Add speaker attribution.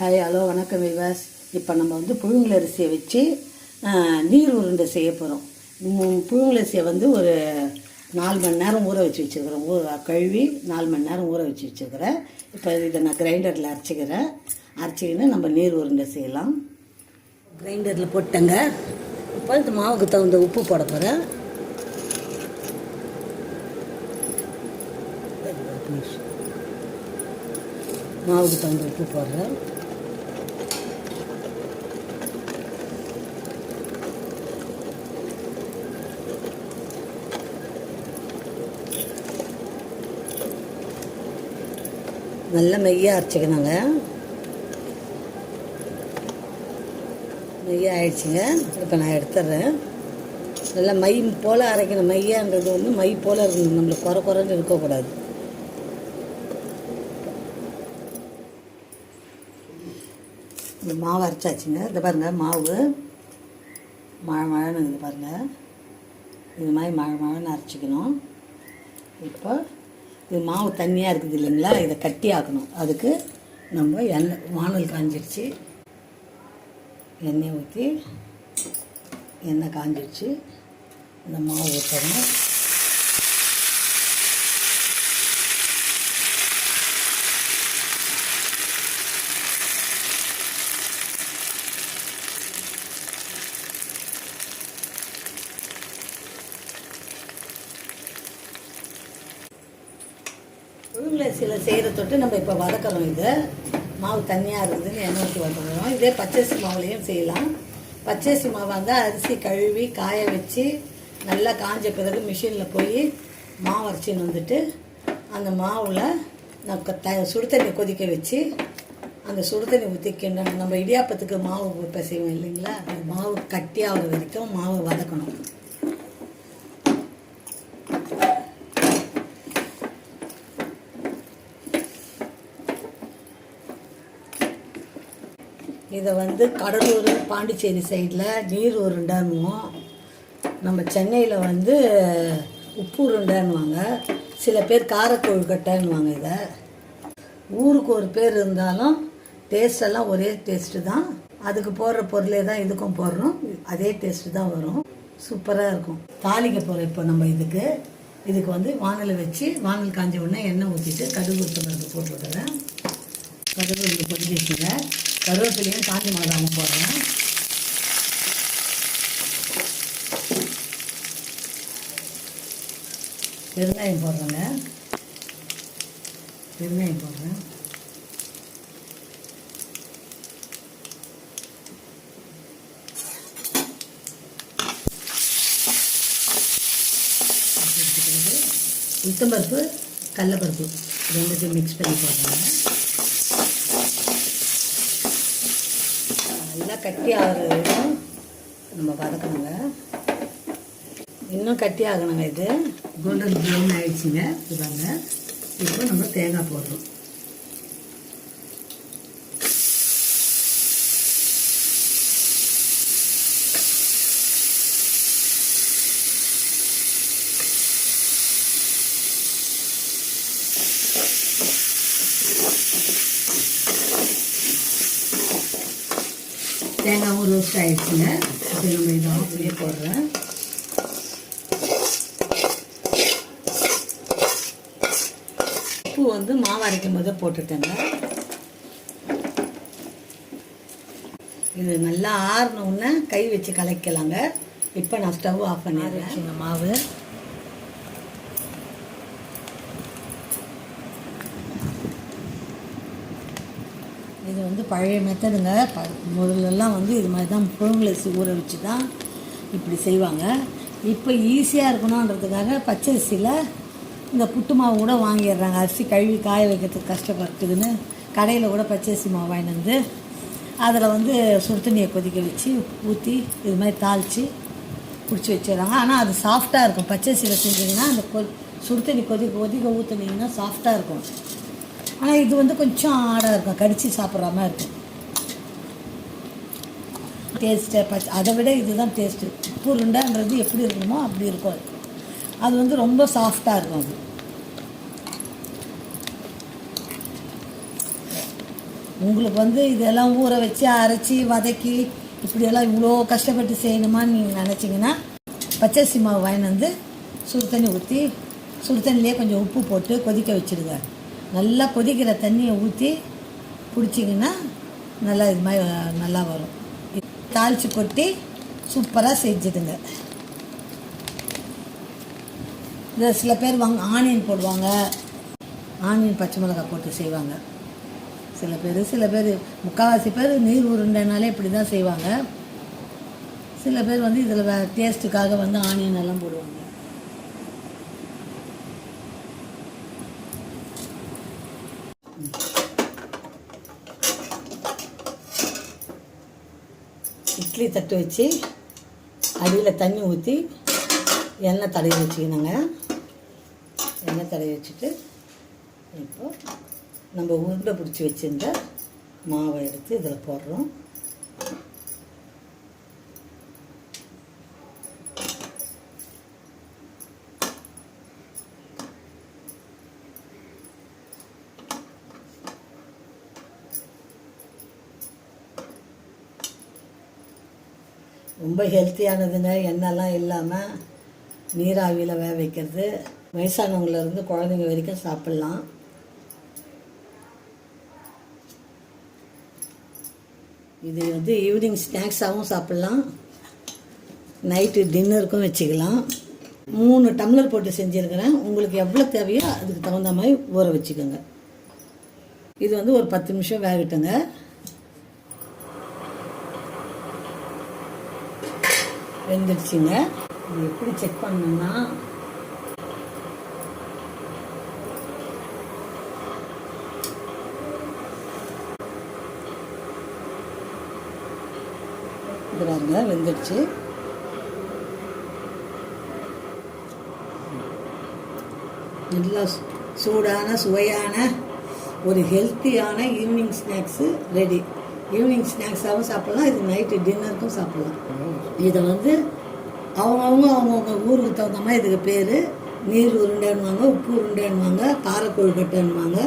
Speaker 1: Hi hello வணக்கம் விவாஸ். இப்போ நம்ம வந்து புழுங்கலரிசியை வச்சு நீர் உருண்டை செய்ய போகிறோம் புழுங்கலரிசியை வந்து ஒரு நாலு மணி நேரம் ஊற வச்சு வச்சுருக்கிறேன் ஊற கழுவி நாலு மணி நேரம் ஊற வச்சு வச்சுருக்கிறேன். இப்போ இதை நான் கிரைண்டரில் அரைச்சிக்கிறேன். அரைச்சிக்கின்னு நம்ம நீர் உருண்டை செய்யலாம். கிரைண்டரில் போட்டேங்க இப்போ இந்த மாவுக்கு தகுந்த உப்பு போட போகிறேன் மாவுக்கு தகுந்த உப்பு போடுறேன். நல்ல மெய்யாக அரைச்சிக்கணுங்க. மெய்யாக ஆயிடுச்சுங்க. இப்போ நான் எடுத்துட்றேன் நல்லா மை போல் அரைக்கணும். மையான்றது வந்து மை போல் இருக்கணும். நம்மளுக்கு குறை குறைன்னு இருக்கக்கூடாது. இந்த மாவு அரைச்சாச்சுங்க. இந்த பாருங்கள் மாவு. மழை மழைன்னு இது பாருங்கள் இது மாதிரி மழை மழைன்னு அரைச்சிக்கணும். இப்போ இது மாவு தண்ணியாக இருக்குது இல்லைங்களா? இதை கட்டி ஆக்கணும். அதுக்கு நம்ம எண்ணெய் வானல் காஞ்சிடுச்சு எண்ணெய் ஊற்றி எண்ணெய் காஞ்சிடுச்சு இந்த மாவு ஊற்றணும் உளுங்கலரிசியில் செய்கிற தொட்டு நம்ம இப்போ வதக்கணும் இதை. மாவு தண்ணியாக இருக்குதுன்னு எண்ணெய் ஊற்றி வதக்கிறோம் இதே பச்சரிசி மாவுலேயும் செய்யலாம். பச்சரிசி மாவு இருந்தால் அரிசி கழுவி காய வச்சு நல்லா காஞ்ச பிறகு மிஷினில் போய் மாவு அரைச்சின்னு வந்துட்டு அந்த மாவில் நான் த சுடு தண்ணி கொதிக்க வச்சு அந்த சுடு தண்ணி ஊற்றி கிண்டணும் நம்ம இடியாப்பத்துக்கு மாவு பிசைவோம் இல்லைங்களா? அந்த மாவு கட்டியாகிற வரைக்கும் மாவு வதக்கணும். இதை வந்து கடலூர் பாண்டிச்சேரி சைடில் நீர் உருண்டைன்னுவோம். நம்ம சென்னையில் வந்து உப்பு உருண்டைன்னுவாங்க. சில பேர் காரக்கொழுக்கட்டைன்னுவாங்க இதை. ஊருக்கு ஒரு பேர் இருந்தாலும் டேஸ்டெல்லாம் ஒரே டேஸ்ட்டு தான். அதுக்கு போடுற பொருளே தான் இதுக்கும் போடுறோம். அதே டேஸ்ட்டு தான் வரும். சூப்பராக இருக்கும். தாளிக்க போகிறோம் இப்போ நம்ம இதுக்கு. இதுக்கு வந்து வானலை வச்சு வானல் காஞ்ச உடனே எண்ணெய் ஊற்றிட்டு கடுகு உளுத்தம்பருப்பு போட்டு விடுறேன் கடுகு இங்கே கொதிக்க கருவேப்பிலையும் காஞ்சி மிளகாவும் போடுறேன். பெருங்காயம் போடுறேங்க. பெருங்காயம் போடுறேன். உளுத்தம்பருப்பு கடலப்பருப்பு. ரெண்டுத்தையும் மிக்ஸ் பண்ணி போடுறேங்க நல்லா கட்டி ஆகிற வரைக்கும் நம்ம வதக்கணுங்க. இன்னும் கட்டி ஆகணுங்க இது. கோல்டன் ப்ரௌன் ஆயிடுச்சுங்க. இதாங்க. இப்போ நம்ம தேங்காய் போடுறோம். தேங்காவும் ரோஸ்ட் ஆயிடுச்சுங்க. இப்போ நம்ம இதை ஆஃப்லேயே போடுறேன். உப்பு வந்து மாவு அரைக்கும் போதே போட்டுட்டேங்க. இது நல்லா ஆறின உடனே கை வச்சு கலக்கலாங்க. இப்போ நான் ஸ்டவ் ஆஃப் பண்ணிடுறேன். மாவு. இது வந்து பழைய மெத்தடுங்க. ப முதல்லலாம் வந்து இது மாதிரி தான் புழுங்கலரிசி ஊற வச்சு தான் இப்படி செய்வாங்க. இப்போ ஈஸியாக இருக்கணுன்றதுக்காக பச்சரிசியில் இந்த புட்டு மாவு கூட வாங்கிடுறாங்க. அரிசி கழுவி காய வைக்கிறதுக்கு கஷ்டப்பட்டுதுன்னு கடையில் கூட பச்சரிசி மாவு வாங்கிட்டு வந்து அதில் வந்து சுடு தண்ணியை கொதிக்க வச்சு ஊற்றி இது மாதிரி தாளித்து பிடிச்சி வச்சிடுறாங்க. ஆனால் அது சாஃப்டாக இருக்கும். பச்சரிசியில் செஞ்சிங்கன்னா அந்த கொ சுடு தண்ணி கொதிக்க கொதிக்க ஊற்றுனீங்கன்னா சாஃப்டாக இருக்கும். ஆனால் இது வந்து கொஞ்சம் ஆடாக இருக்கும். கடிச்சு சாப்பிட்ற மாதிரி இருக்கும். டேஸ்ட்டு பச்ச அதை விட இதுதான் டேஸ்ட்டு உப்பு எப்படி இருக்குமோ அப்படி இருக்கும் அது. அது வந்து ரொம்ப சாஃப்டாக இருக்கும் அது. உங்களுக்கு வந்து இதெல்லாம் ஊற வச்சு அரைச்சி வதக்கி இப்படியெல்லாம் இவ்வளோ கஷ்டப்பட்டு செய்யணுமான்னு நீங்கள் நினச்சிங்கன்னா பச்சரிசி மாவு வாங்கிட்டு வந்து சுடு தண்ணி ஊற்றி சுடு தண்ணியிலே கொஞ்சம் உப்பு போட்டு கொதிக்க வச்சுடுங்க. நல்லா கொதிக்கிற தண்ணியை ஊற்றி பிடிச்சிங்கன்னா நல்லா இது மாதிரி நல்லா வரும். தாளித்து கொட்டி சூப்பராக செஞ்சுடுங்க. இந்த சில பேர் வாங்க ஆனியன் போடுவாங்க. ஆனியன் பச்சை மிளகாய் போட்டு செய்வாங்க. சில பேர் சில பேர் முக்கால்வாசி பேர் நீர் உருண்டைனாலே இப்படி தான் செய்வாங்க. சில பேர் வந்து இதில் டேஸ்ட்டுக்காக வந்து ஆனியன் எல்லாம் போடுவாங்க. இட்லி தட்டு வச்சு அடியில் தண்ணி ஊற்றி எண்ணெய் தடவி வச்சுக்கணுங்க. எண்ணெய் தடவி வச்சுட்டு இப்போ நம்ம உருண்டை பிடிச்சி வச்சுருந்த மாவை எடுத்து இதில் போடுறோம். ரொம்ப ஹெல்த்தியானதுங்க எண்ணெய்லாம் இல்லாமல் நீராவியில் வேக வைக்கிறது. வயசானவங்கலேருந்து குழந்தைங்க வரைக்கும் சாப்பிட்லாம். இது வந்து ஈவினிங் ஸ்நாக்ஸாகவும் சாப்பிட்லாம். நைட்டு டின்னருக்கும் வச்சுக்கலாம். மூணு டம்ளர் போட்டு செஞ்சுருக்கிறேன். உங்களுக்கு எவ்வளோ தேவையோ அதுக்கு தகுந்த மாதிரி ஊற வச்சுக்கோங்க. இது வந்து ஒரு பத்து நிமிஷம் வேகட்டுங்க. வெந்துடுச்சுங்க இது எப்படி செக் பண்ணணும்னா பாருங்க வெந்துடுச்சு நல்லா சூடான சுவையான ஒரு ஹெல்த்தியான ஈவினிங் ஸ்நாக்ஸு ரெடி ஈவினிங் ஸ்நாக்ஸாகவும் சாப்பிட்லாம் இது நைட்டு டின்னருக்கும் சாப்பிட்லாம். இதை வந்து அவங்கவுங்க அவங்கவுங்க ஊருக்கு தகுந்த மாதிரி இதுக்கு பேர் நீர் உருண்டைன்னுவாங்க உப்பு உருண்டைன்னுவாங்க காரக்கொழுக்கட்டைன்னுவாங்க